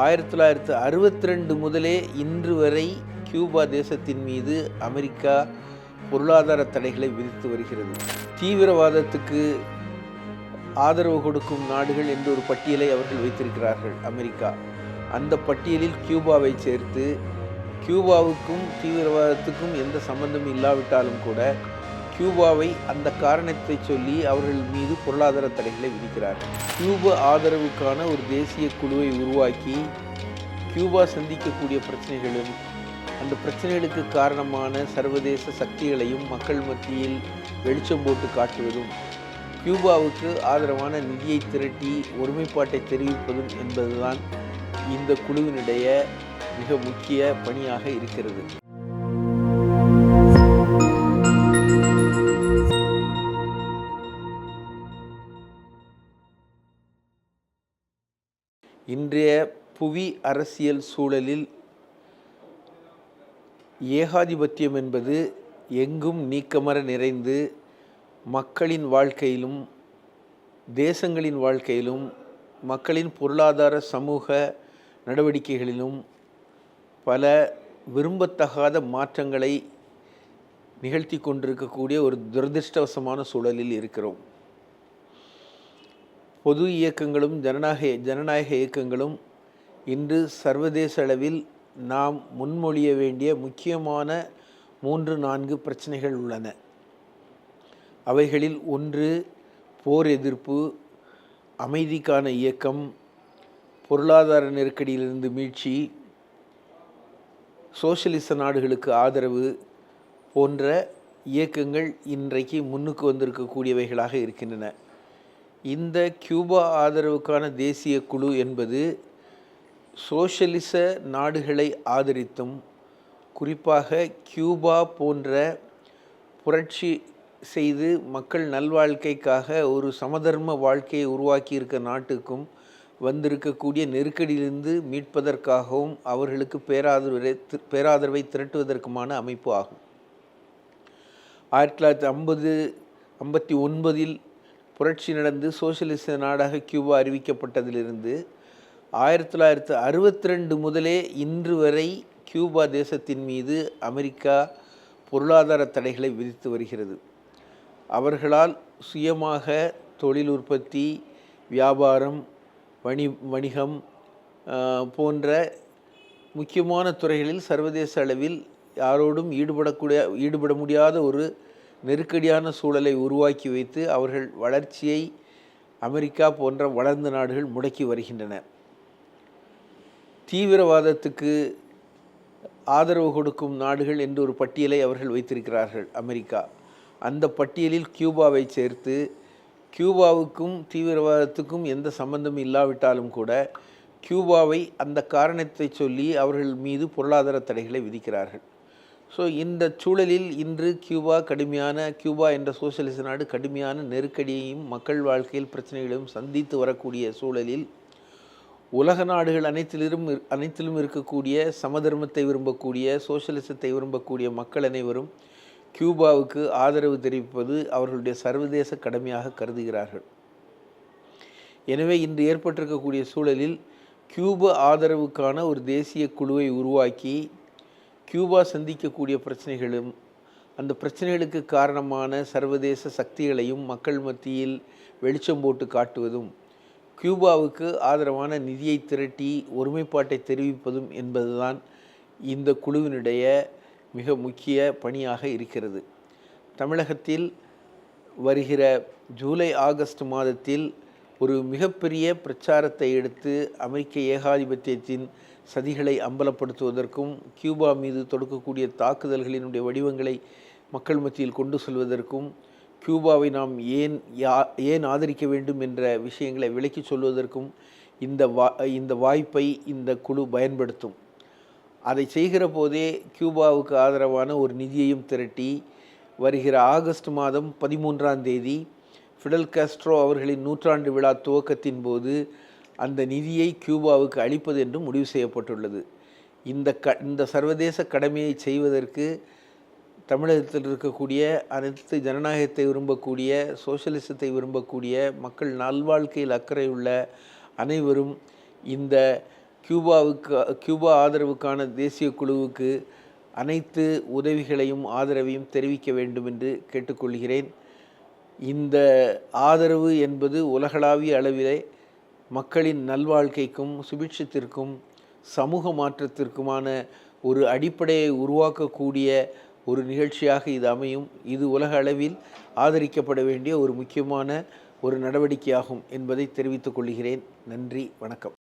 ஆயிரத்தி தொள்ளாயிரத்து அறுபத்தி ரெண்டு முதலே இன்று வரை கியூபா தேசத்தின் மீது அமெரிக்கா பொருளாதார தடைகளை விதித்து வருகிறது. தீவிரவாதத்துக்கு ஆதரவு கொடுக்கும் நாடுகள் என்று ஒரு பட்டியலை அவர்கள் வைத்திருக்கிறார்கள் அமெரிக்கா. அந்த பட்டியலில் கியூபாவை சேர்த்து கியூபாவுக்கும் தீவிரவாதத்துக்கும் எந்த சம்பந்தமும் இல்லாவிட்டாலும் கூட கியூபாவை அந்த காரணத்தை சொல்லி அவர்கள் மீது பொருளாதார தடைகளை விதிக்கிறார்கள் கியூபா ஆதரவுக்கான ஒரு தேசிய குழுவை உருவாக்கி கியூபா சந்திக்கக்கூடிய பிரச்சனைகளும் அந்த பிரச்சனைகளுக்கு காரணமான சர்வதேச சக்திகளையும் மக்கள் மத்தியில் வெளிச்சம் போட்டு காட்டுவதும் கியூபாவுக்கு ஆதரவான நிதியை திரட்டி ஒருமைப்பாட்டை தெரிவிப்பதும் என்பதுதான் இந்த குழுவினுடைய மிக முக்கிய பணியாக இருக்கிறது. இன்றைய புவி அரசியல் சூழலில் ஏகாதிபத்தியம் என்பது எங்கும் நீக்கமர நிறைந்து மக்களின் வாழ்க்கையிலும் தேசங்களின் வாழ்க்கையிலும் மக்களின் பொருளாதார சமூக நடவடிக்கைகளிலும் பல விரும்பத்தகாத மாற்றங்களை நிகழ்த்தி கொண்டிருக்கக்கூடிய ஒரு துரதிருஷ்டவசமான சூழலில் இருக்கிறோம். பொது இயக்கங்களும் ஜனநாயக ஜனநாயக இயக்கங்களும் இன்று சர்வதேச அளவில் நாம் முன்மொழிய வேண்டிய முக்கியமான மூன்று நான்கு பிரச்சனைகள் உள்ளன. அவைகளில் ஒன்று போர் எதிர்ப்பு அமைதிக்கான இயக்கம் பொருளாதார நெருக்கடியிலிருந்து மீட்சி சோசியலிச நாடுகளுக்கு ஆதரவு போன்ற இயக்கங்கள் இன்றைக்கு முன்னுக்கு வந்திருக்கக்கூடியவைகளாக இருக்கின்றன. இந்த கியூபா ஆதரவுக்கான தேசிய குழு என்பது சோஷலிச நாடுகளை ஆதரித்தும் குறிப்பாக கியூபா போன்ற புரட்சி செய்து மக்கள் நல்வாழ்க்கைக்காக ஒரு சமதர்ம வாழ்க்கையை உருவாக்கி இருக்க நாட்டுக்கும் வந்திருக்கக்கூடிய நெருக்கடியிலிருந்து மீட்பதற்காகவும் அவர்களுக்கு பேராதரவை பேராதரவை திரட்டுவதற்குமான அமைப்பு ஆகும். ஆயிரத்தி தொள்ளாயிரத்தி ஐம்பது ஐம்பத்தி ஒன்பதில் புரட்சி நடந்து சோசியலிச நாடாக கியூபா அறிவிக்கப்பட்டதிலிருந்து ஆயிரத்தி தொள்ளாயிரத்து அறுபத்தி ரெண்டு முதலே இன்று வரை கியூபா தேசத்தின் மீது அமெரிக்கா பொருளாதார தடைகளை விதித்து வருகிறது. அவர்களால் சுயமாக தொழில் உற்பத்தி வியாபாரம் வணி வணிகம் போன்ற முக்கியமான துறைகளில் சர்வதேச அளவில் யாரோடும் ஈடுபடக்கூடிய ஈடுபட முடியாத ஒரு நெருக்கடியான சூழலை உருவாக்கி வைத்து அவர்கள் வளர்ச்சியை அமெரிக்கா போன்ற வளர்ந்த நாடுகள் முடக்கி வருகின்றன. தீவிரவாதத்துக்கு ஆதரவு கொடுக்கும் நாடுகள் என்று ஒரு பட்டியலை அவர்கள் வைத்திருக்கிறார்கள் அமெரிக்கா. அந்த பட்டியலில் கியூபாவை சேர்த்து கியூபாவுக்கும் தீவிரவாதத்துக்கும் எந்த சம்பந்தமும் இல்லாவிட்டாலும் கூட கியூபாவை அந்த காரணத்தை சொல்லி அவர்கள் மீது பொருளாதார தடைகளை விதிக்கிறார்கள். ஸோ இந்த சூழலில் இன்று கியூபா கடுமையான கியூபா என்ற சோசியலிச நாடு கடுமையான நெருக்கடியையும் மக்கள் வாழ்க்கையில் பிரச்சனைகளையும் சந்தித்து வரக்கூடிய சூழலில் உலக நாடுகள் அனைத்திலும் அனைத்திலும் இருக்கக்கூடிய சமதர்மத்தை விரும்பக்கூடிய சோசியலிசத்தை விரும்பக்கூடிய மக்கள் அனைவரும் கியூபாவுக்கு ஆதரவு தெரிவிப்பது அவர்களுடைய சர்வதேச கடமையாக கருதுகிறார்கள். எனவே இன்று ஏற்பட்டிருக்கக்கூடிய சூழலில் கியூபா ஆதரவுக்கான ஒரு தேசிய குழுவை உருவாக்கி கியூபா சந்திக்கக்கூடிய பிரச்சனைகளும் அந்த பிரச்சனைகளுக்கு காரணமான சர்வதேச சக்திகளையும் மக்கள் மத்தியில் வெளிச்சம் போட்டு காட்டுவதும் கியூபாவுக்கு ஆதரவான நிதியை திரட்டி ஒருமைப்பாட்டை தெரிவிப்பதும் என்பதுதான் இந்த குழுவினுடைய மிக முக்கிய பணியாக இருக்கிறது. தமிழகத்தில் வருகிற ஜூலை ஆகஸ்ட் மாதத்தில் ஒரு மிகப்பெரிய பிரச்சாரத்தை எடுத்து அமெரிக்க ஏகாதிபத்தியத்தின் சதிகளை அம்பலப்படுத்துவதற்கும் கியூபா மீது தொடுக்கக்கூடிய தாக்குதல்களினுடைய வடிவங்களை மக்கள் மத்தியில் கொண்டு செல்வதற்கும் கியூபாவை நாம் ஏன் யா ஏன் ஆதரிக்க வேண்டும் என்ற விஷயங்களை விளக்கி சொல்வதற்கும் இந்த வா இந்த வாய்ப்பை இந்த குழு பயன்படுத்தும். அதை செய்கிற போதே கியூபாவுக்கு ஆதரவான ஒரு நிதியையும் திரட்டி வருகிற ஆகஸ்ட் மாதம் பதிமூன்றாம் தேதி ஃபிடல் காஸ்ட்ரோ அவர்களின் நூற்றாண்டு விழா துவக்கத்தின் போது அந்த நிதியை கியூபாவுக்கு அளிப்பது என்று முடிவு செய்யப்பட்டுள்ளது. இந்த க இந்த சர்வதேச கடமையை செய்வதற்கு தமிழகத்தில் இருக்கக்கூடிய அனைத்து ஜனநாயகத்தை விரும்பக்கூடிய சோசியலிசத்தை விரும்பக்கூடிய மக்கள் நல்வாழ்க்கையில் அக்கறை உள்ள அனைவரும் இந்த கியூபாவுக்கு கியூபா ஆதரவுக்கான தேசிய குழுவுக்கு அனைத்து உதவிகளையும் ஆதரவையும் தெரிவிக்க வேண்டும் என்று கேட்டுக்கொள்கிறேன். இந்த ஆதரவு என்பது உலகளாவிய அளவிலே மக்களின் நல்வாழ்க்கைக்கும் சுபிட்சத்திற்கும் சமூக மாற்றத்திற்குமான ஒரு அடிப்படையை உருவாக்கக்கூடிய ஒரு நிகழ்ச்சியாக இது அமையும். இது உலக அளவில் ஆதரிக்கப்பட வேண்டிய ஒரு முக்கியமான ஒரு நடவடிக்கையாகும் என்பதை தெரிவித்துக் கொள்கிறேன். நன்றி வணக்கம்.